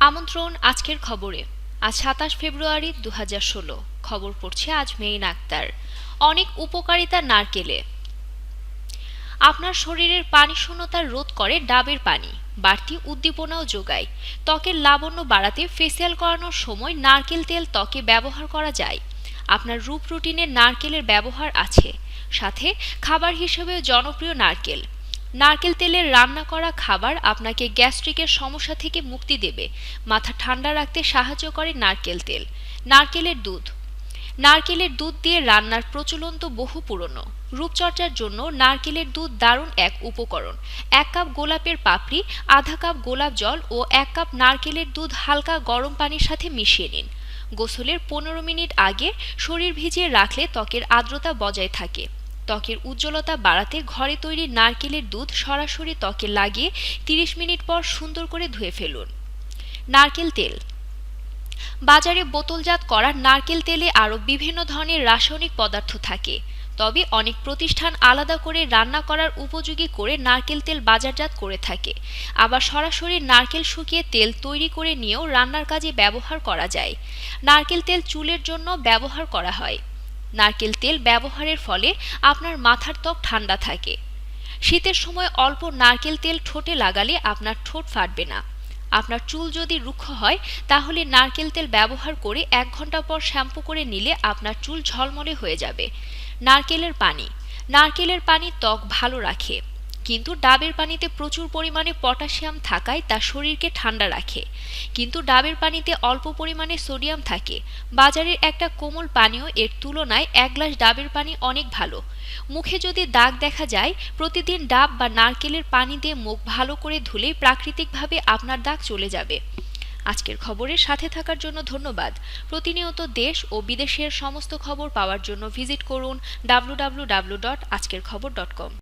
আমন্ত্রণ আজকের খবরে। আজ সাতাশ ফেব্রুয়ারি দু খবর পড়ছে আজ মেইন আক্তার। অনেক উপকারিতা নারকেলে। আপনার শরীরের পানি শূন্যতা রোধ করে ডাবের পানি, বাড়তি উদ্দীপনাও যোগায়। ত্বকের লাবণ্য বাড়াতে ফেসিয়াল করানোর সময় নারকেল তেল ত্বকে ব্যবহার করা যায়। আপনার রূপ রুটিনে নারকেলের ব্যবহার আছে। সাথে খাবার হিসেবেও জনপ্রিয় নারকেল। নারকেল তেলের রান্না করা খাবার আপনাকে গ্যাস্ট্রিকের সমস্যা থেকে মুক্তি দেবে। মাথা ঠান্ডা রাখতে সাহায্য করে নারকেল তেল। নারকেলের দুধ। নারকেলের দুধ দিয়ে রান্নার প্রচলন তো বহু পুরনো। রূপচর্চার জন্য নারকেলের দুধ দারুণ এক উপকরণ। এক কাপ গোলাপের পাপড়ি, আধা কাপ গোলাপ জল ও এক কাপ নারকেলের দুধ হালকা গরম পানির সাথে মিশিয়ে নিন। গোসলের পনেরো মিনিট আগে শরীর ভিজিয়ে রাখলে ত্বকের আর্দ্রতা বজায় থাকে। ত্বকের উজ্জ্বলতা বাড়াতে ঘরে তৈরি নারকেলের দুধ সরাসরি ত্বকে লাগিয়ে তিরিশ মিনিট পর সুন্দর করে ধুয়ে ফেলুন। নারকেল তেল। বাজারে বোতলজাত করা নারকেল তেলে আরও বিভিন্ন ধরনের রাসায়নিক পদার্থ থাকে। তবে অনেক প্রতিষ্ঠান আলাদা করে রান্না করার উপযোগী করে নারকেল তেল বাজারজাত করে থাকে। আবার সরাসরি নারকেল শুকিয়ে তেল তৈরি করে নিয়েও রান্নার কাজে ব্যবহার করা যায়। নারকেল তেল চুলের জন্য ব্যবহার করা হয়। নারকেল তেল ব্যবহারের ফলে আপনার মাথার ত্বক ঠান্ডা থাকে। শীতের সময় অল্প নারকেল তেল ঠোঁটে লাগালে আপনার ঠোঁট ফাটবে না। আপনার চুল যদি রুক্ষ হয়, তাহলে নারকেল তেল ব্যবহার করে এক ঘণ্টা পর শ্যাম্পু করে নিলে আপনার চুল ঝলমলে হয়ে যাবে। নারকেলের পানি। নারকেলের পানি ত্বক ভালো রাখে। কিন্তু ডাবের পানিতে প্রচুর পরিমাণে পটাশিয়াম থাকায় তা শরীরকে ঠান্ডা রাখে। কিন্তু ডাবের পানিতে অল্প পরিমাণে সোডিয়াম থাকে। বাজারের একটা কোমল পানীয় এর তুলনায় এক গ্লাস ডাবের পানি অনেক ভালো। মুখে যদি দাগ দেখা যায়, প্রতিদিন ডাব বা নারকেলের পানি দিয়ে মুখ ভালো করে ধুলেই প্রাকৃতিকভাবে আপনার দাগ চলে যাবে। আজকের খবরের সাথে থাকার জন্য ধন্যবাদ। প্রতিনিয়ত দেশ ও বিদেশের সমস্ত খবর পাওয়ার জন্য ভিজিট করুন ডাব্লু ডট আজকের খবর ডট কম